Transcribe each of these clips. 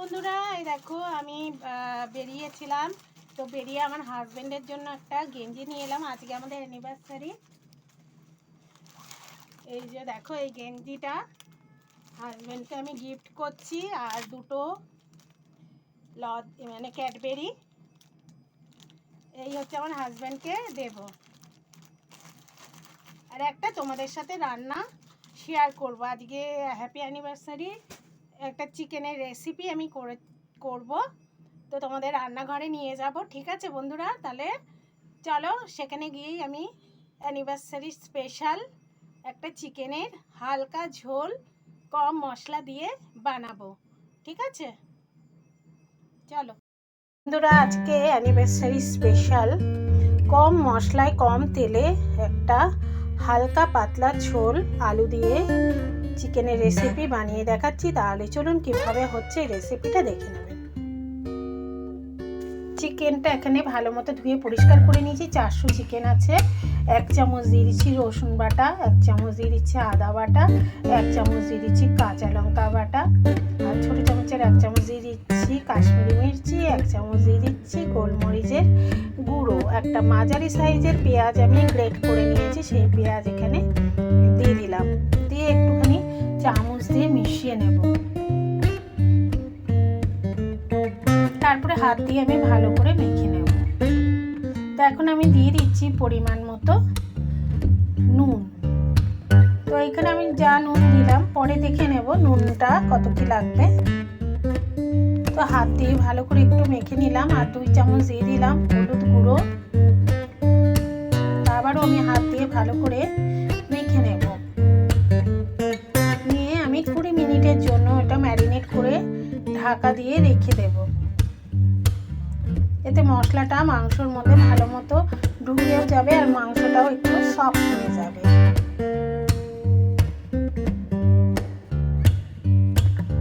বন্ধুরা, এই দেখো আমি বেরিয়েছিলাম। তো বেরিয়ে আমার হাজবেন্ডের জন্য একটা গেঞ্জি নিয়ে এলাম। আজকে আমাদের অ্যানিভার্সারি এই যে দেখো এই গেঞ্জিটা। হাজবেন্ডকে আমি গিফট করছি আর দুটো লজ মানে ক্যাডবেরি এই হচ্ছে আমার হাজবেন্ডকে দেব। আর একটা তোমাদের সাথে রান্না শেয়ার করব। আজকে হ্যাপি অ্যানিভার্সারি একটা চিকেনের রেসিপি আমি করে, করব। তো তোমাদের রান্নাঘরে নিয়ে যাব, ঠিক আছে বন্ধুরা? তাহলে চলো সেখানে গিয়েই আমি অ্যানিভার্সারি স্পেশাল একটা চিকেনের হালকা ঝোল, কম মশলা দিয়ে বানাবো, ঠিক আছে? চলো। বন্ধুরা, আজকে অ্যানিভার্সারি স্পেশাল কম মশলায়, কম তেলে একটা হালকা পাতলা ঝোল, আলু দিয়ে চিকেনের রেসিপি বানিয়ে দেখাচ্ছি, তাহলে চলুন কীভাবে হচ্ছে রেসিপিটা দেখে নেবেন চিকেনটা এখানে ভালো মতো ধুয়ে পরিষ্কার করে নিয়েছি, চারশো চিকেন আছে, এক চামচ দিয়ে দিচ্ছি রসুন বাটা, এক চামচ দিয়ে দিচ্ছি আদা বাটা, এক চামচ দিয়ে দিচ্ছি কাঁচা লঙ্কা বাটা, আর ছোটো চামচের এক চামচ দিয়ে দিচ্ছি কাশ্মীরি মির্চি, এক চামচ দিয়ে দিচ্ছি গোলমরিচের গুঁড়ো, একটা মাঝারি সাইজের পেঁয়াজ আমি গ্রেট করে নিয়েছি, সেই পেঁয়াজ এখানে দিয়ে দিলাম। দিয়ে একটুখানি চামচ দিয়ে মিশিয়ে নেব। তারপরে হাত দিয়ে আমি ভালো করে মেখে নেব। তো এখন আমি দিয়ে দিচ্ছি পরিমাণ মতো নুন। তো এখানে আমি যা নুন দিলাম, পরে দেখে নেব নুনটা কত কি লাগবে। তো হাত দিয়ে ভালো করে একটু মেখে নিলাম আর দুই চামচ দিয়ে দিলাম হলুদ গুঁড়ো। আবারও আমি হাত দিয়ে ভালো করে ঢাকা দিয়ে রেখে দেব। এতে মশলাটা মাংসর মধ্যে ভালো মতো ঢুকেও যাবে আর মাংসটাও একটু সফট হয়ে যাবে।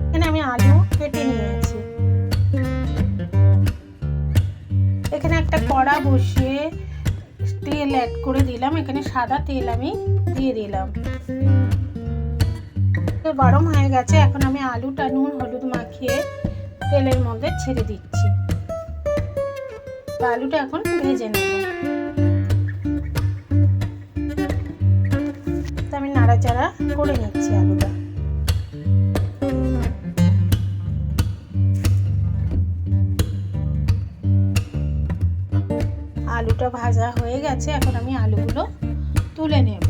এখানে আমি আলু কেটে নিয়েছি। এখানে একটা কড়া বসিয়ে তেল অ্যাড করে দিলাম। এখানে সাদা তেল আমি দিয়ে দিলাম। গরম হয়ে গেছে। এখন আমি আলুটা নুন, হলুদ মাখিয়ে তেলের মধ্যে ছেড়ে দিচ্ছি। তো আলুটা এখন ভেজে নেব। আমি নাড়াচাড়া করে নিচ্ছি আলুটা। আলুটা ভাজা হয়ে গেছে, এখন আমি আলুগুলো তুলে নেব।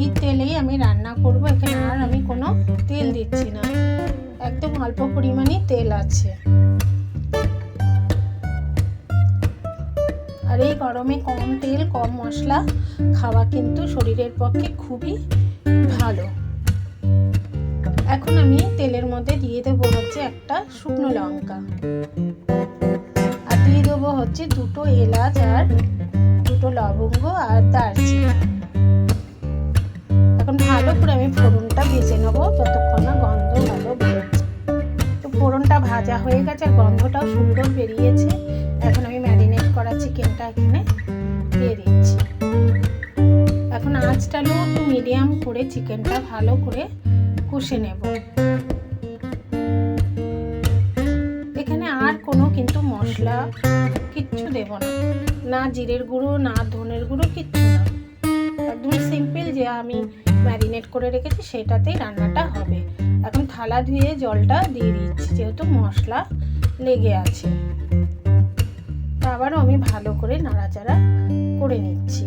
এই তেলেই আমি রান্না করব, এখানে আর আমি কোনো তেল দিচ্ছি না। একদম অল্প পরিমাণে তেল আছে। আর এই গরমে কম তেল, কম মশলা খাওয়া কিন্তু শরীরের পক্ষে খুবই ভালো। এখন আমি তেলের মধ্যে দিয়ে দেবো হচ্ছে একটা শুকনো লঙ্কা। আর দিয়ে দেবো হচ্ছে দুটো এলাচ আর দুটো লবঙ্গ আর দারচিনি। ভালো করে আমি ফোড়নটা ভেজে নেব, যতক্ষণ না গন্ধ ভালো বেরোচ্ছে। তো ফোড়নটা ভাজা হয়ে গেছে, আর গন্ধটাও সুন্দর বেরিয়েছে। এখন আমি ম্যারিনেট করা চিকেনটা এখানে দিয়ে দিচ্ছি। এখন আঁচটা লো টু মিডিয়াম করে চিকেনটা ভালো করে কষে নেব। এখানে আর কোনো কিন্তু মশলা কিচ্ছু দেব না। না জিরের গুঁড়ো, না ধনের গুঁড়ো কিচ্ছু না। একদম সিম্পল যে আমি ম্যারিনেট করে রেখেছি সেটাতেই রান্নাটা হবে। এখন থালা ধুয়ে জলটা দিয়ে দিচ্ছি, যেহেতু মশলা লেগে আছে। আবারও আমি ভালো করে নাড়াচাড়া করে নিচ্ছি।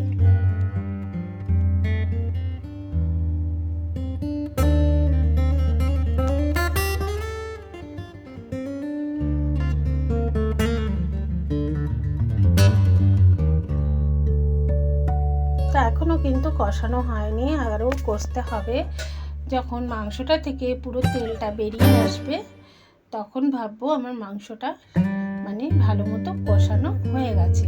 কিন্তু কষানো হয়নি আরও কষতে হবে। যখন মাংসটা থেকে পুরো তেলটা বেরিয়ে আসবে, তখন ভাববো আমার মাংসটা মানে ভালো মতো কষানো হয়ে গেছে।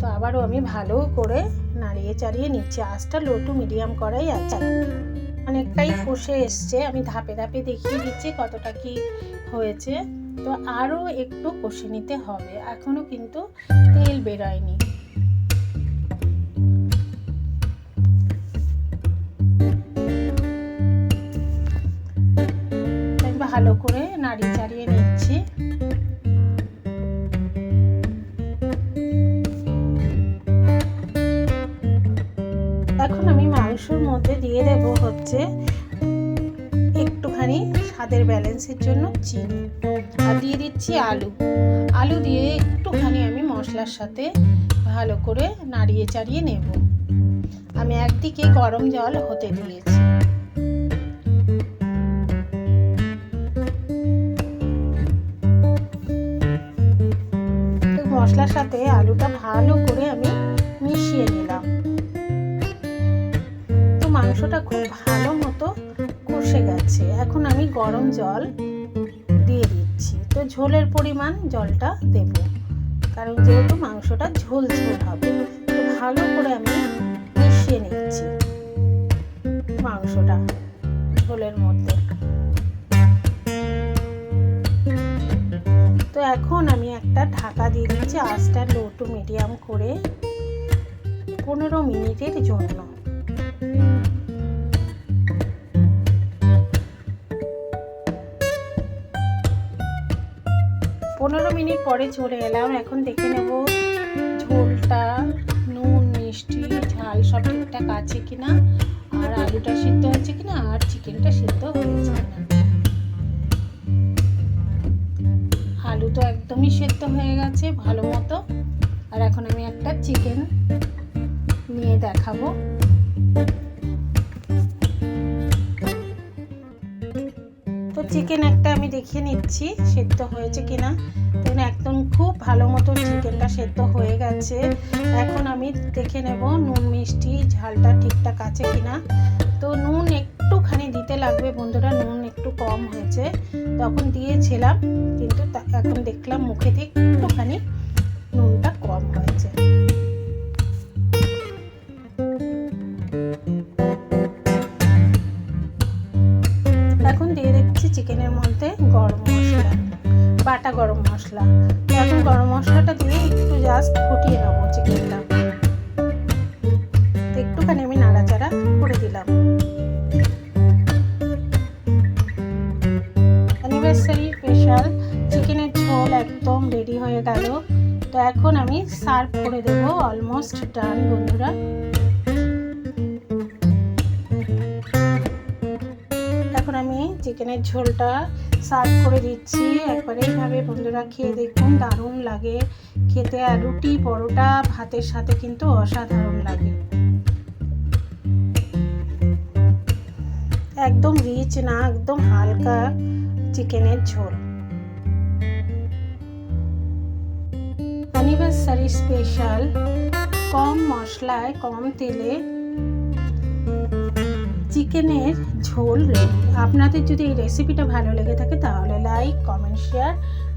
তো আবারও আমি ভালো করে নাড়িয়ে চাড়িয়ে নিচ্ছি। আঁচটা লো টু মিডিয়াম করাই আছে। অনেকটাই কষে এসছে। আমি ধাপে ধাপে দেখিয়ে দিচ্ছি কতটা কি হয়েছে। তো আরও একটু কষে নিতে হবে। এখনও কিন্তু তেল বেরোয়নি। ভালো করে নাড়িয়ে চাড়িয়ে নিচ্ছি। এখন আমি মাংসর মধ্যে দিয়ে দেব হচ্ছে একটুখানি স্বাদের ব্যালেন্সের জন্য চিনি। আর দিয়ে দিচ্ছি আলু। আলু দিয়ে একটুখানি আমি মশলার সাথে ভালো করে নাড়িয়ে চাড়িয়ে নেব। আমি একদিকে গরম জল হতে দিয়েছি। মশলার সাথে আলুটা ভালো করে আমি মিশিয়ে নিলাম। তো মাংসটা খুব ভালো মতো কষে গেছে। এখন আমি গরম জল দিয়ে দিচ্ছি। তো ঝোলের পরিমাণ জলটা দেব। কারণ যেহেতু মাংসটা ঝোল ঝোল হবে, তো ভালো করে আমি মিশিয়ে নিচ্ছি মাংসটা ঝোলের মধ্যে। এখন আমি একটা ঢাকা দিয়ে দিচ্ছি আঁচটা লো টু মিডিয়াম করে পনেরো মিনিটের জন্য। পনেরো মিনিট পরে চলে এলাম। এখন দেখে নেব ঝোলটা, নুন, মিষ্টি, ঝাল সব ঠিকঠাক আছে কিনা, আর আলুটা সিদ্ধ হচ্ছে কিনা, আর গেছে ভালো মতো। আর এখন আমি একটা চিকেন নিয়ে দেখাবো। তো চিকেন একটা আমি দেখিয়ে নিচ্ছি, সেদ্ধ হয়েছে কিনা। দেখুন, একদম খুব ভালো মতো চিকেনটা সেদ্ধ হয়ে গেছে। এখন আমি দেখে নেব নুন, মিষ্টি, ঝালটা ঠিকঠাক আছে কিনা। তো নুন একটুখানি দিতে লাগবে বন্ধুরা, নুন কম হয়েছে, তখন দিয়েছিলাম, কিন্তু এখন দেখলাম মুখে দিয়ে একটুখানি নুনটা কম হয়েছে। এখন দিয়ে দিচ্ছি চিকেনের মধ্যে গরম মশলা, বাটা গরম মশলা। এখন গরম মশলাটা দিয়ে একটু জাস্ট ফুটিয়ে নেব চিকেনটা। একটুখানি আমি নাড়াচাড়া করে দিলাম। Anniversary special. চিকেনের ঝোল একদম রেডি হয়ে গেল। তো এখন আমি সার্ভ করে দেবো অলমোস্ট ডান বন্ধুরা। এখন আমি চিকেনের ঝোলটা সার্ভ করে দিচ্ছি। একবারে এইভাবে বন্ধুরা খেয়ে দেখুন, দারুণ লাগে। খেতে আর রুটি, পরোটা, ভাতের সাথে কিন্তু অসাধারণ লাগে। একদম রিচ না, একদম হালকা। চিকেনের ঝোল। অ্যানিভার্সারি স্পেশাল, কম মশলায় কম তেলে চিকেনের ঝোল আপনাদের যদি এই রেসিপিটা ভালো লেগে থাকে তাহলে লাইক কমেন্ট শেয়ার